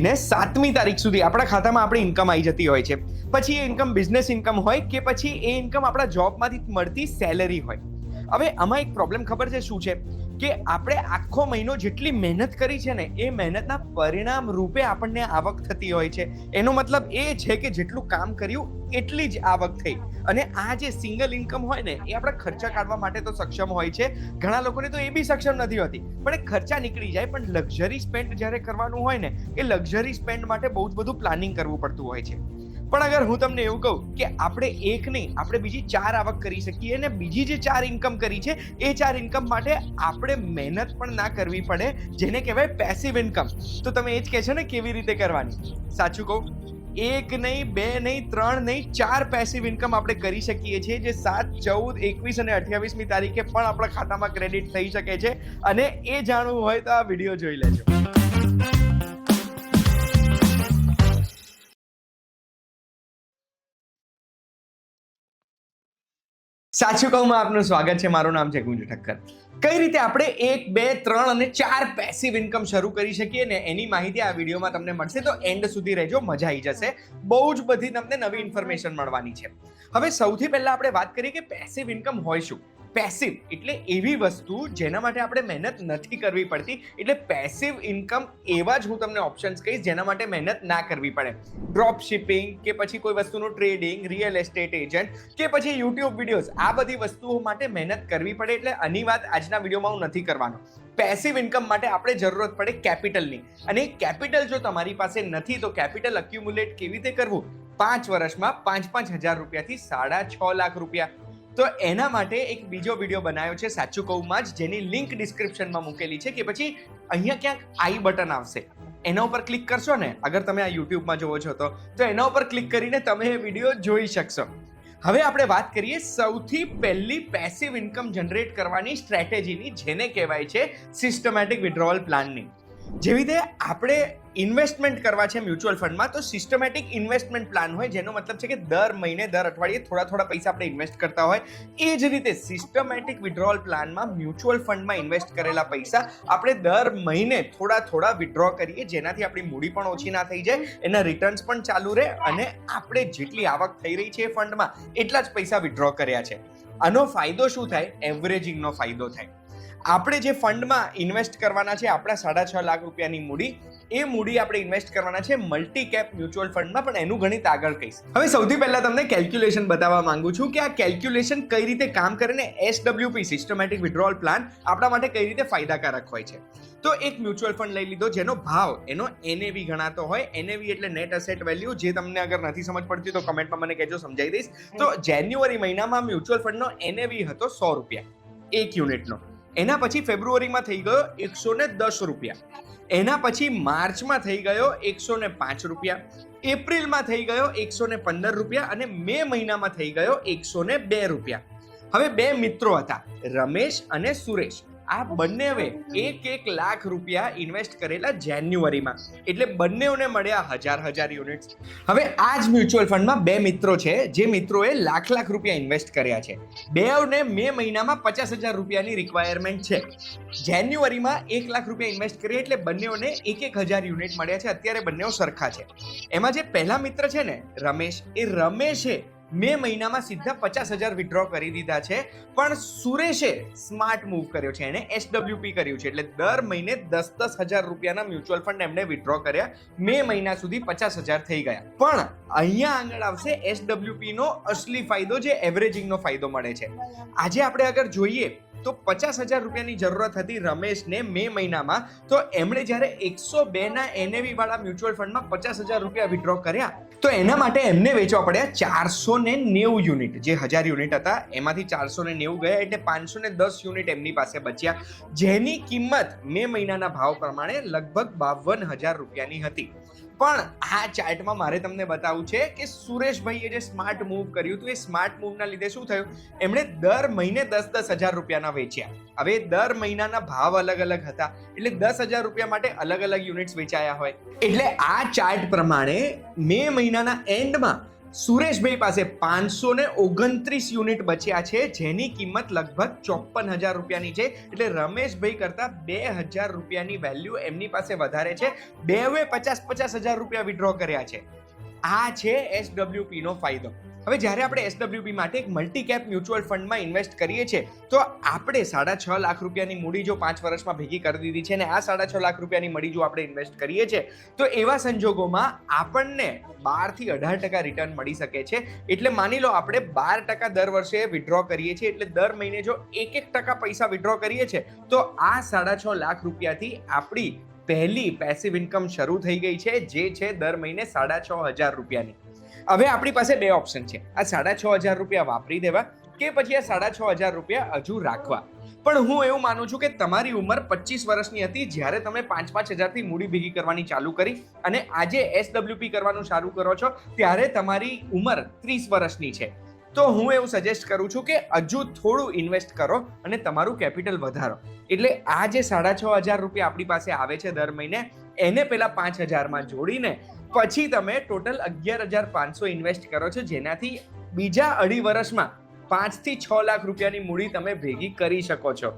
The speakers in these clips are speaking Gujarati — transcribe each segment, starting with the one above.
ને સાતમી તારીખ સુધી આપણા ખાતામાં આપણી ઇન્કમ આવી જતી હોય છે. પછી એ ઇન્કમ બિઝનેસ ઇન્કમ હોય કે પછી એ ઇન્કમ આપણા જોબમાંથી મળતી સેલેરી હોય. હવે આમાં એક પ્રોબ્લેમ ખબર છે, શું છે? કે આપણે આખો મહિનો જેટલી મહેનત કરી છે ને, એ મહેનતના પરિણામ રૂપે આપણને આવક થતી હોય છે. એનો મતલબ એ છે કે જેટલું કામ કર્યું, એટલી જ આવક થઈ. અને આ જે સિંગલ ઇન્કમ હોય ને, એ આપણા ખર્ચા કાઢવા માટે તો સક્ષમ હોય છે. ઘણા લોકોને તો એ બી સક્ષમ નથી હોતી. પણ એ ખર્ચા નીકળી જાય, પણ લક્ઝરી સ્પેન્ડ જ્યારે કરવાનું હોય ને, એ લક્ઝરી સ્પેન્ડ માટે બહુ જ બધું પ્લાનિંગ કરવું પડતું હોય છે. પણ અગર હું તમને એવું કહું કે આપણે એક નહીં, આપણે બીજી ચાર આવક કરી શકીએ અને બીજી જે ચાર ઇન્કમ કરી છે, એ ચાર ઇન્કમ માટે આપણે મહેનત પણ ના કરવી પડે, જેને કહેવાય પેસિવ ઇન્કમ તો તમે એ જ કહેશો ને કેવી રીતે કરવાની? સાચું કહું? એક નહીં, બે નહીં, ત્રણ નહીં, ચાર પેસિવ ઇન્કમ આપણે કરી શકીએ છીએ, જે સાત, ચૌદ, એકવીસ અને અઠ્યાવીસમી તારીખે પણ આપણા ખાતામાં ક્રેડિટ થઈ શકે છે. અને એ જાણવું હોય તો આ વીડિયો જોઈ લેજો. સાચું કહું આપનું સ્વાગત છે. મારું નામ છે ગુંજ ઠક્કર. કઈ રીતે આપણે એક, બે, ત્રણ અને ચાર પેસિવ ઇન્કમ શરૂ કરી શકીએ ને એની માહિતી આ વિડીયોમાં તમને મળશે. તો એન્ડ સુધી રહેજો, મજા આવી જશે. બહુ જ બધી તમને નવી ઇન્ફોર્મેશન મળવાની છે. હવે સૌથી પહેલા આપણે વાત કરીએ કે પેસિવ ઇન્કમ હોય શું. પેસિવ એટલે એવી વસ્તુ જેના માટે આપણે મહેનત નથી કરવી પડતી. એટલે પેસિવ ઇન્કમ એવા જ હું તમને ઓપ્શન્સ કહીશ જેના માટે મહેનત ના કરવી પડે. ડ્રોપ શિપિંગ કે પછી કોઈ વસ્તુનું ટ્રેડિંગ રિયલ એસ્ટેટ એજન્ટ કે પછી યુટ્યુબ વિડીયોઝ આ બધી વસ્તુઓ માટે મહેનત કરવી પડે એટલે આની વાત આજના વિડીયોમાં હું નથી કરવાનો. પેસિવ ઇન્કમ માટે આપણે જરૂરત પડે કેપિટલની અને કેપિટલ જો તમારી પાસે નથી તો કેપિટલ અક્યુમ્યુલેટ કેવી રીતે કરવું? પાંચ વર્ષમાં પાંચ પાંચ હજાર રૂપિયાથી સાડા છ લાખ રૂપિયા. તો એના માટે એક બીજો વીડિયો બનાવ્યો છે, સાચું કહુંમાં જ, જેની લિંક ડિસ્ક્રિપ્શનમાં મૂકેલી છે કે પછી અહીંયા ક્યાંક આઈ બટન આવશે. એના ઉપર ક્લિક કરશો ને, અગર તમે આ યુટ્યુબમાં જોવો છો તો તો એના ઉપર ક્લિક કરીને તમે એ વીડિયો જોઈ શકશો. હવે આપણે વાત કરીએ સૌથી પહેલી પેસિવ ઇન્કમ જનરેટ કરવાની સ્ટ્રેટેજીની જેને કહેવાય છે સિસ્ટમેટિક વિડ્રોવલ પ્લાનની જેવી રીતે આપણે ઇન્વેસ્ટમેન્ટ કરવા છે મ્યુચ્યુઅલ ફંડમાં તો સિસ્ટમેટિક ઇન્વેસ્ટમેન્ટ પ્લાન હોય, જેનો મતલબ છે કે દર મહિને, દર અઠવાડિયે થોડા થોડા પૈસા આપણે ઇન્વેસ્ટ કરતા હોય. એ જ રીતે સિસ્ટમેટિક વિડ્રોઅલ પ્લાનમાં મ્યુચ્યુઅલ ફંડમાં ઇન્વેસ્ટ કરેલા પૈસા આપણે દર મહિને થોડા થોડા વિડ્રો કરીએ, જેનાથી આપણી મૂડી પણ ઓછી ના થઈ જાય, એના રિટર્ન્સ પણ ચાલુ રહે, અને આપણે જેટલી આવક થઈ રહી છે એ ફંડમાં એટલા જ પૈસા વિડ્રો કર્યા છે. આનો ફાયદો શું થાય? એવરેજિંગનો ફાયદો થાય. આપણે જે ફંડમાં ઇન્વેસ્ટ કરવાના છે આપણા સાડા છ લાખ રૂપિયાની મૂડી એ મૂડી આપણે ઇન્વેસ્ટ કરવાના છે મલ્ટી કેપ મ્યુચ્યુઅલ ફંડમાં પણ એનું ગણિત આગળ કહીશ. હવે સૌથી પહેલા તમને કેલ્ક્યુલેશન બતાવવા માંગુ છું કે આ કેલ્ક્યુલેશન કઈ રીતે કામ કરે ને એસડબ્લ્યુપી સિસ્ટમેટિક વિડ્રોલ પ્લાન આપણા માટે કઈ રીતે ફાયદાકારક હોય છે. તો એક મ્યુચ્યુઅલ ફંડ લઈ લીધો જેનો ભાવ એનો એનએવી ગણાતો હોય એનએવી એટલે નેટ અસેટ વેલ્યુ જે તમને અગર નથી સમજ પડતી તો કમેન્ટમાં મને કહેજો સમજાવી દઈશ. તો જાન્યુઆરી મહિનામાં મ્યુચ્યુઅલ ફંડનો એનએવી હતો સો રૂપિયા એક યુનિટનો. એના પછી ફેબ્રુઆરીમાં થઈ ગયો એકસો ને દસ રૂપિયા. એના પછી માર્ચમાં થઈ ગયો એકસો ને પાંચ રૂપિયા. એપ્રિલમાં થઈ ગયો એકસો ને પંદર રૂપિયા અને મે મહિનામાં થઈ ગયો એકસો ને બે રૂપિયા. હવે બે મિત્રો હતા, રમેશ અને સુરેશ. આ બંને એક એક લાખ રૂપિયા ઇન્વેસ્ટ કરેલા જાન્યુઆરીમાં. એટલે બંનેઓને મળ્યા હજાર હજાર યુનિટ્સ હવે આ જ મ્યુચ્યુઅલ ફંડમાં બે મિત્રો છે, જે મિત્રોએ લાખ લાખ રૂપિયા ઇન્વેસ્ટ કર્યા છે. બેઓને મે મહિનામાં પચાસ હજાર રૂપિયાની રિક્વાયરમેન્ટ છે. જાન્યુઆરીમાં એક લાખ રૂપિયા ઇન્વેસ્ટ કરીએ એટલે બંનેઓને એક એક હજાર યુનિટ મળ્યા છે. અત્યારે બંનેઓ સરખા છે. એમાં જે પહેલા મિત્ર છે ને, રમેશ, એ રમેશે મે મહિનામાં સીધા પચાસ હજાર વિડ્રો કરી દીધા છે. પણ સુરેશે સ્માર્ટ મૂવ કર્યો છે. એણે એસડબ્લ્યુપી કર્યું છે. એટલે દર મહિને દસ દસ હજાર રૂપિયાના મ્યુચ્યુઅલ ફંડ એમણે વિડ્રો કર્યા. મે મહિના સુધી પચાસ હજાર થઈ ગયા. પણ અહીંયા આગળ આવશે એસડબ્લ્યુપી નો અસલી ફાયદો જે એવરેજિંગનો ફાયદો મળે છે. આજે આપણે અગર જોઈએ તો પચાસ હજાર રૂપિયાની જરૂરત હતી રમેશને મે મહિનામાં. તો એમણે જ્યારે એકસો બે ના એનએવી વાળા મ્યુચ્યુઅલ ફંડમાં પચાસ હજાર રૂપિયા વિડ્રો કર્યા, તો એના માટે એમને વેચવા પડ્યા ચારસો ને નેવું યુનિટ. જે હજાર યુનિટ હતા, એમાંથી ચારસો ને નેવું ગયા એટલે પાંચસો ને દસ યુનિટ એમની પાસે બચ્યા. જેની કિંમત મે મહિનાના ભાવ પ્રમાણે લગભગ બાવન હજાર રૂપિયાની હતી. પણ આ ચાર્ટમાં મારે તમને બતાવવું છે કે સુરેશભાઈએ જે સ્માર્ટ મૂવ કર્યું હતું, એ સ્માર્ટ મૂવના લીધે શું થયું? એમણે દર મહિને દસ દસ હજાર રૂપિયાના વેચ્યા. હવે દર મહિનાના ભાવ અલગ અલગ હતા, એટલે દસ હજાર રૂપિયા માટે અલગ અલગ યુનિટ્સ વેચાયા હોય. એટલે આ ચાર્ટ પ્રમાણે મે મહિનાના એન્ડમાં સુરેશભાઈ પાસે પાંચસો ને ઓગણત્રીસ યુનિટ બચ્યા છે, જેની કિંમત લગભગ ચોપન હજાર રૂપિયાની છે. એટલે રમેશભાઈ કરતા બે હજાર રૂપિયાની વેલ્યુ એમની પાસે વધારે છે. બેવે પચાસ પચાસ હજાર રૂપિયા વિડ્રો કર્યા છે. આ છે એસડબ્લ્યુપી નો ફાયદો. હવે જ્યારે આપણે એસડબ્લ્યુપી માટે એક મલ્ટી કેપ મ્યુચ્યુઅલ ફંડમાં ઇન્વેસ્ટ કરીએ છીએ, તો આપણે સાડા છ લાખ રૂપિયાની મૂડી જો પાંચ વર્ષમાં ભેગી કરી દીધી છે ને આ સાડા છ લાખ રૂપિયાની મૂડી જો આપણે ઇન્વેસ્ટ કરીએ છીએ, તો એવા સંજોગોમાં આપણને બારથી અઢાર ટકા રિટર્ન મળી શકે છે. એટલે માની લો આપણે બાર ટકા દર વર્ષે વિડ્રો કરીએ છીએ, એટલે દર મહિને જો એક એક ટકા પૈસા વિડ્રો કરીએ છીએ, તો આ સાડા છ લાખ રૂપિયાથી આપણી પહેલી પેસિવ ઇન્કમ શરૂ થઈ ગઈ છે, જે છે દર મહિને સાડા છ હજાર રૂપિયાની. હવે આપણી પાસે બે ઓપ્શન છે. આ સાડા છ હજાર રૂપિયા વાપરી દેવા કે પછી આ સાડા છ હજાર રૂપિયા હજુ રાખવા. પણ હું એવું માનું છું કે તમારી ઉંમર પચીસ વર્ષની હતી, જ્યારે તમે પાંચ પાંચ હજારથી મૂડી ભેગી કરવાની ચાલુ કરી અને આજે એસડબ્લ્યુપી કરવાનું ચાલુ કરો છો, ત્યારે તમારી ઉંમર ત્રીસ વર્ષની છે. તો હું એવું સજેસ્ટ કરું છું કે હજુ થોડું ઇન્વેસ્ટ કરો અને તમારું કેપિટલ વધારો. એટલે આ જે સાડા છ હજાર રૂપિયા આપણી પાસે આવે છે દર મહિને, એને પહેલાં પાંચ હજારમાં જોડીને પછી તમે ટોટલ અગિયાર હજાર પાંચસો ઇન્વેસ્ટ કરો છો, જેનાથી બીજા અઢી વર્ષમાં પાંચથી છ લાખ રૂપિયાની મૂડી તમે ભેગી કરી શકો છો.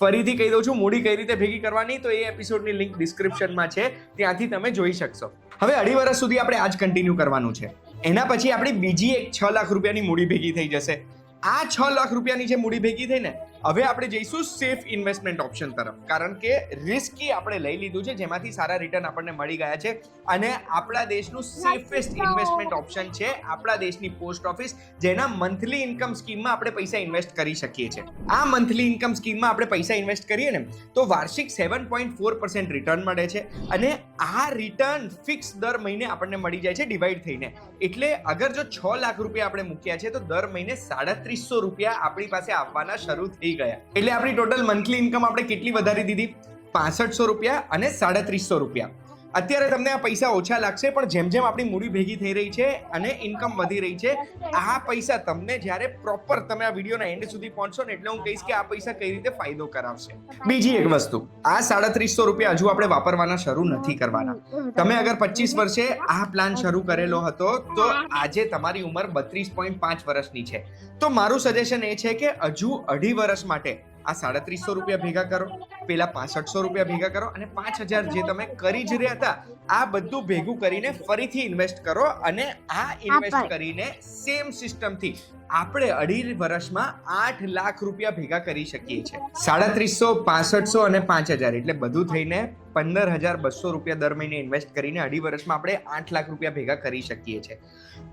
ફરીથી કહી દઉં છું, મૂડી કઈ રીતે ભેગી કરવાની, તો એ એપિસોડની લિંક ડિસ્ક્રિપ્શનમાં છે, ત્યાંથી તમે જોઈ શકશો. હવે અઢી વર્ષ સુધી આપણે આજ કન્ટિન્યુ કરવાનું છે. એના પછી આપણી બીજી એક છ લાખ રૂપિયાની મૂડી ભેગી થઈ જશે. આ છ લાખ રૂપિયાની જે મૂડી ભેગી થઈ ને હવે આપણે જઈશું સેફ ઇન્વેસ્ટમેન્ટ ઓપ્શન તરફ. કારણ કે રિસ્કી આપણે લઈ લીધું છે જેમાંથી સારા રિટર્ન આપણને મળી ગયા છે. અને આપણા દેશનું સેફેસ્ટ ઇન્વેસ્ટમેન્ટ ઓપ્શન છે આપણા દેશની પોસ્ટ ઓફિસ જેના મંથલી ઇન્કમ સ્કીમમાં આપણે પૈસા ઇન્વેસ્ટ કરી શકીએ છીએ. આ મંથલી ઇન્કમ સ્કીમમાં આપણે પૈસા ઇન્વેસ્ટ કરીએ ને તો વાર્ષિક seven point four percent return મળે છે. અને આ રિટર્ન ફિક્સ દર મહિને આપણને મળી જાય છે ડિવાઈડ થઈને. એટલે અગર જો છ લાખ રૂપિયા આપણે મૂક્યા છે તો દર મહિને સાડત્રીસો રૂપિયા આપણી પાસે આવવાના શરૂ થઈ ગયા. એટલે આપણી ટોટલ મંથલી ઇન્કમ આપણે કેટલી વધારી દીધી? પાસઠસો રૂપિયા અને સાડત્રીસો રૂપિયા. અત્યારે તમને આ પૈસા ઓછા લાગશે, પણ જેમ જેમ આપણી મૂડી ભેગી થઈ રહી છે અને ઇન્કમ વધી રહી છે, આ પૈસા તમને જ્યારે પ્રોપર તમે આ વિડીયોના એન્ડ સુધી પહોંચશો ને, એટલે હું કહીશ કે આ પૈસા કઈ રીતે ફાયદો કરાવશે. બીજી એક વસ્તુ, આ સાડત્રીસો રૂપિયા હજુ આપણે વાપરવાના શરૂ નથી કરવાના. તમે અગર પચીસ વર્ષે આ પ્લાન શરૂ કરેલો હતો, તો આજે તમારી ઉંમર બત્રીસ પોઈન્ટ પાંચ વર્ષની છે. તો મારું સજેશન એ છે કે હજુ અઢી વર્ષ માટે આ સાડત્રીસો રૂપિયા ભેગા કરો પેલા પાસઠસો રૂપિયા ભેગા કરો અને પાંચ હજાર જે તમે કરી જ રહ્યા હતા આ બધું ભેગું કરીને ફરીથી ઇન્વેસ્ટ કરો અને આ ઇન્વેસ્ટ કરીને સેમ સિસ્ટમથી આપણે અઢી વર્ષમાં આઠ લાખ રૂપિયા ભેગા કરી શકીએ છીએ. સાડત્રીસો, પાસઠસો અને પાંચ હજાર. એટલે બધું થઈને પંદર હજાર બસો રૂપિયા દર મહિને ઇન્વેસ્ટ કરીને અઢી વર્ષમાં આપણે આઠ લાખ રૂપિયા ભેગા કરી શકીએ છીએ.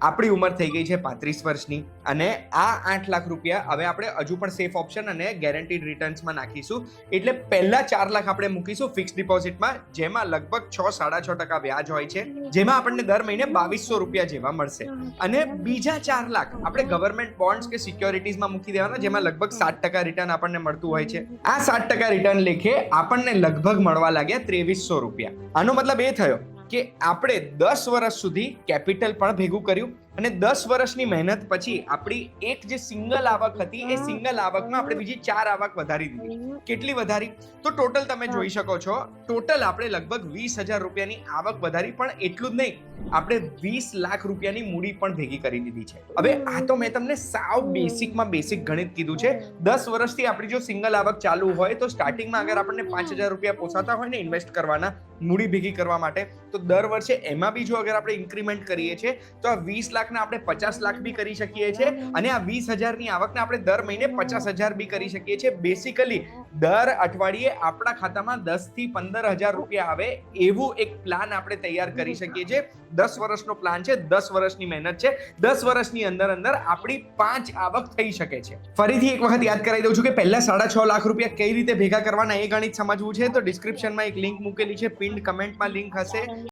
આપણી ઉંમર થઈ ગઈ છે પાંત્રીસ વર્ષની અને આ આઠ લાખ રૂપિયા હવે આપણે હજુ પણ સેફ ઓપ્શન અને ગેરંટીડ રિટર્ન્સમાં નાખીશું. એટલે પહેલા ચાર લાખ આપણે મૂકીશું ફિક્સ ડિપોઝિટમાં જેમાં લગભગ છ, સાડા છ ટકા વ્યાજ હોય છે. જેમાં આપણને દર મહિને બાવીસો રૂપિયા જેવા મળશે. અને બીજા ચાર લાખ આપણે ગવર્મેન્ટ બોન્ડ્સ કે સિક્યોરિટીઝમાં મૂકી દેવાના, જેમાં લગભગ સાત ટકા રિટર્ન આપણને મળતું હોય છે. આ સાત ટકા રિટર્ન લેખે આપણને લગભગ મળવા લાગ્યા ત્રેવીસો રૂપિયા. આનો મતલબ એ થયો કે આપણે દસ વર્ષ સુધી કેપિટલ પણ ભેગું કર્યું અને દસ વર્ષની મહેનત પછી આપણી એક જે સિંગલ આવક હતી એ સિંગલ આવકમાં આપણે બીજી ચાર આવક વધારી દીધી. કેટલી વધારી? તો ટોટલ તમે જોઈ શકો છો ટોટલ આપણે લગભગ વીસ હજાર રૂપિયાની આવક વધારી પણ એટલું જ નહીં આપણે વીસ લાખ રૂપિયાની મૂડી પણ ભેગી કરી દીધી છે. હવે આ તો મેં તમને સાવ બેસિકમાં બેસિક ગણિત કીધું છે. દસ વર્ષથી આપણી જો સિંગલ આવક ચાલુ હોય તો સ્ટાર્ટિંગમાં અગર આપણને પાંચ હજાર રૂપિયા પોસાતા હોય ને ઇન્વેસ્ટ કરવાના મૂડી ભેગી કરવા માટે તો દર વર્ષે એમાં બી જો અગર આપણે ઇન્ક્રીમેન્ટ કરીએ છીએ તો આ વીસ લાખના આપણે પચાસ લાખ બી કરી શકીએ છીએ અને આ વીસ હજારની આવકને આપણે દર મહિને પચાસ હજાર બી કરી શકીએ છીએ. બેસિકલી દર અઠવાડિયે આપણા ખાતામાં દસથી પંદર હજાર રૂપિયા આવે એવું એક પ્લાન આપણે તૈયાર કરી શકીએ છીએ. દસ વર્ષનો પ્લાન છે, દસ વર્ષની મહેનત છે, દસ વર્ષની અંદર અંદર આપણી પાંચ આવક થઈ શકે છે. ફરીથી એક વખત યાદ કરાવી દઉં છું કે પહેલા સાડા છ લાખ રૂપિયા કઈ રીતે ભેગા કરવાના એ ગણિત સમજવું છે. તો ડિસ્ક્રિપ્શનમાં એક લિંક મૂકેલી છે પિન્ડ કમેન્ટમાં લિંક હશે.